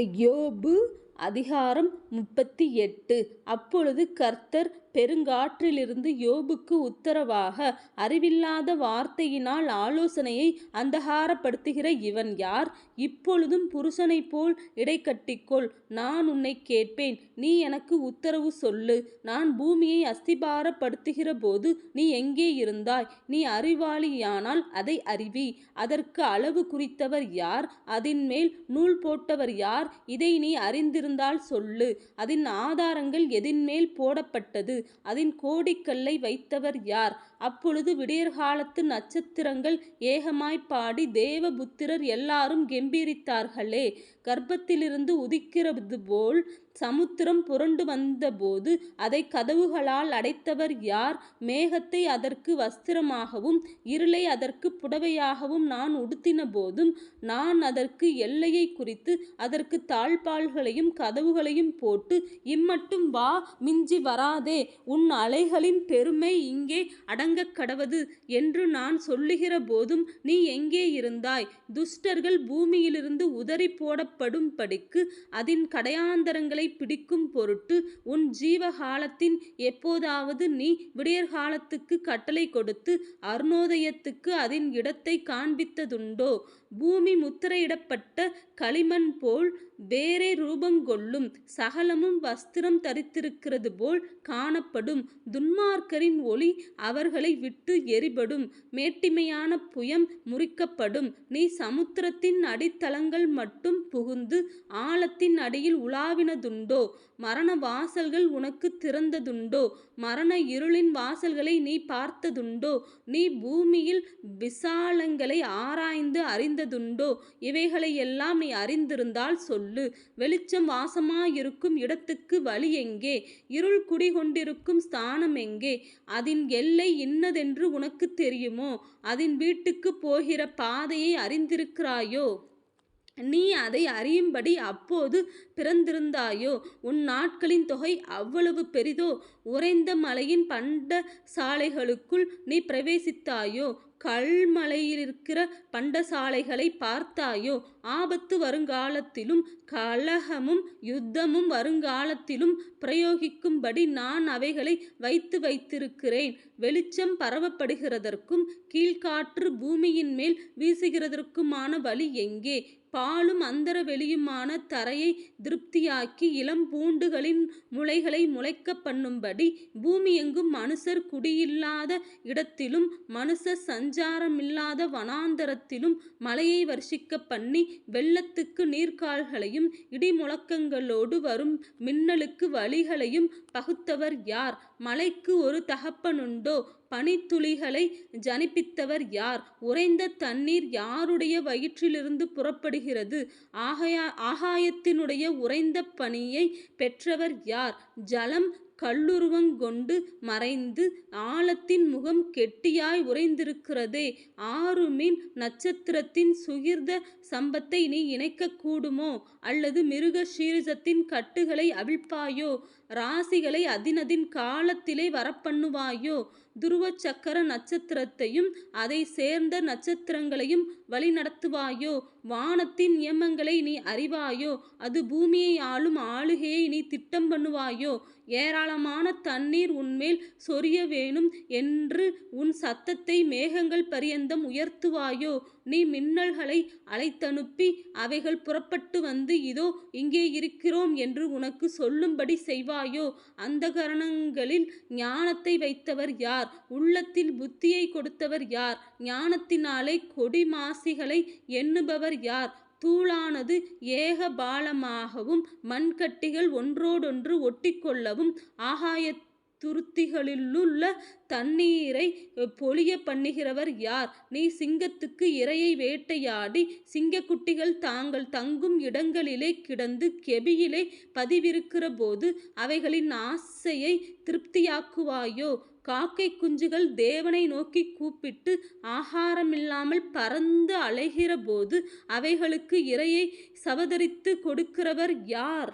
யோபு அதிகாரம் முப்பத்தி எட்டு அப்பொழுது கர்த்தர் பெருங்காற்றிலிருந்து யோபுக்கு உத்தரவாக அறிவில்லாத வார்த்தையினால் ஆலோசனையை அந்தகாரப்படுத்துகிற இவன் யார்? இப்பொழுதும் புருஷனைப் போல் இடைக்கட்டிக்கொள் நான் உன்னை கேட்பேன் நீ எனக்கு உத்தரவு சொல்லு. நான் பூமியை அஸ்திபாரப்படுத்துகிற போது நீ எங்கே இருந்தாய்? நீ அறிவாளியானால் அதை அறிவி. அதற்கு அளவு குறித்தவர் யார்? அதின்மேல் நூல் போட்டவர் யார்? இதை நீ இருந்தால் சொல்லு. அதன் ஆதாரங்கள் எதின்மேல் போடப்பட்டது? அதன் கோடிக்கல்லை வைத்தவர் யார்? அப்பொழுது விடியற்காலத்து நட்சத்திரங்கள் ஏகமாய்ப் பாடி தேவபுத்திரர் எல்லாரும் கெம்பீரித்தார்களே. கர்ப்பத்திலிருந்து உதிக்கிறது போல் சமுத்திரம் புரண்டு வந்தபோது அதை கதவுகளால் அடைத்தவர் யார்? மேகத்தை அதற்கு வஸ்திரமாகவும் இருளை அதற்கு புடவையாகவும் நான் உடுத்தின போதும் நான் அதற்கு எல்லையைக் குறித்து அதற்கு தாழ்ப்பாள்களையும் கதவுகளையும் போட்டு இம்மட்டும் வா மிஞ்சி வராதே உன் அலைகளின் பெருமை இங்கே அடங்கக்கடவது என்று நான் சொல்லுகிற போதும் நீ எங்கே இருந்தாய்? துஷ்டர்கள் பூமியிலிருந்து உதறிப் காணப்படும்படிக்கு அதன் கடையாந்தரங்களை பிடிக்கும் பொருட்டு உன் ஜீவகாலத்தின் எப்போதாவது நீ விடியற்காலத்துக்கு கட்டளை கொடுத்து அருணோதயத்துக்கு அதன் இடத்தை காண்பித்ததுண்டோ? பூமி முத்திரையிடப்பட்ட களிமண் போல் வேறே ரூபங்கொள்ளும். சகலமும் வஸ்திரம் தரித்திருக்கிறது போல் காணப்படும். துன்மார்க்கரின் ஒளி அவர்களை விட்டு எறிபடும். மேட்டிமையான புயம் முறிக்கப்படும். நீ சமுத்திரத்தின் அடித்தளங்கள் மட்டும் புகுந்து ஆழத்தின் அடியில் உலாவினதுண்டோ? மரண வாசல்கள் உனக்கு திறந்ததுண்டோ? மரண இருளின் வாசல்களை நீ பார்த்ததுண்டோ? நீ பூமியில் விசாலங்களை ஆராய்ந்து அறிந்த இவைகளை எல்லாம் நீ அறிந்திருந்தால் சொல்லு. வெளிச்சம் வாசமாயிருக்கும் இடத்துக்கு வழி எங்கே? இருள் குடிகொண்டிருக்கும் ஸ்தானம் எங்கே? அதன் எல்லை இன்னதென்று உனக்கு தெரியுமோ? அதன் வீட்டுக்கு போகிற பாதையை அறிந்திருக்கிறாயோ? நீ அதை அறியும்படி அப்போது பிறந்திருந்தாயோ? உன் நாட்களின் தொகை அவ்வளவு பெரிதோ? உறைந்த மலையின் பண்ட சாலைகளுக்குள் நீ பிரவேசித்தாயோ? கல்மலையிலிருக்கிற பண்டசாலைகளைப் பார்த்தாயோ? ஆபத்து வருங்காலத்திலும் கலகமும் யுத்தமும் வருங்காலத்திலும் பிரயோகிக்கும்படி நான் அவைகளை வைத்து வைத்திருக்கிறேன். வெளிச்சம் பரவப்படுகிறதற்கும் கீழ்காற்று பூமியின்மேல் வீசுகிறதற்குமான வழி எங்கே? பாலும் அந்தர வெளியுமான தரையை திருப்தியாக்கி இளம் பூண்டுகளின் முளைகளை முளைக்கப்பண்ணும்படி பூமியெங்கும் மனுஷர் குடியில்லாத இடத்திலும் மனுஷ சஞ்சாரமில்லாத வனாந்தரத்திலும் மலையை வர்ஷிக்க பண்ணி வெள்ளத்துக்கு நீர்கால்களையும் இடிமுழக்கங்களோடு வரும் மின்னலுக்கு வழிகளையும் பகுத்தவர் யார்? மலைக்கு ஒரு தகப்பனுண்டோ? பனித்துளிகளை ஜனிப்பித்தவர் யார்? உறைந்த தண்ணீர் யாருடைய வயிற்றிலிருந்து புறப்படுகிறது? ஆகாயத்தினுடைய உறைந்த பனியை பெற்றவர் யார்? ஜலம் கல்லுருவங்கொண்டு மறைந்து ஆழத்தின் முகம் கெட்டியாய் உறைந்திருக்கிறதே. ஆறுமீன் நட்சத்திரத்தின் சுகிர்த சம்பத்தை நீ இணைக்கக்கூடுமோ? அல்லது மிருக சீரிசத்தின் கட்டுகளை அவிழ்ப்பாயோ? ராசிகளை அதினதின் காலத்திலே வரப்பண்ணுவாயோ? சக்கர நட்சத்திரத்தையும் அதைச் சேர்ந்த நட்சத்திரங்களையும் வழிநடத்துவாயோ? வானத்தின் நியமங்களை நீ அறிவாயோ? அது பூமியை ஆளும் ஆளுகையை நீ திட்டம் பண்ணுவாயோ? ஏராளமான தண்ணீர் உன்மேல் சொரிய வேணும் என்று உன் சத்தத்தை மேகங்கள் பரியந்தம் உயர்த்துவாயோ? நீ மின்னல்களை அழைத்தனுப்பி அவைகள் புறப்பட்டு வந்து இதோ இங்கே இருக்கிறோம் என்று உனக்கு சொல்லும்படி செய்வாயோ? அந்தகரணங்களில் ஞானத்தை வைத்தவர் யார்? உள்ளத்தில் புத்தியை கொடுத்தவர் யார்? ஞானத்தினாலே கொடிமாசிகளை எண்ணுபவர் யார்? தூளானது ஏகபாலமாகவும் மண்கட்டிகள் ஒன்றோடொன்று ஒட்டிக்கொள்ளவும் துருத்திகளிலுள்ள தண்ணீரை பொழிய பண்ணுகிறவர் யார்? நீ சிங்கத்துக்கு இரையை வேட்டையாடி சிங்கக்குட்டிகள் தாங்கள் தங்கும் இடங்களிலே கிடந்து கெபியிலே பதிவிருக்கிறபோது அவைகளின் ஆசையை திருப்தியாக்குவாயோ? காக்கை குஞ்சுகள் தேவனை நோக்கி கூப்பிட்டு ஆகாரமில்லாமல் பறந்து அலைகிறபோது அவைகளுக்கு இரையை சவதரித்து கொடுக்கிறவர் யார்?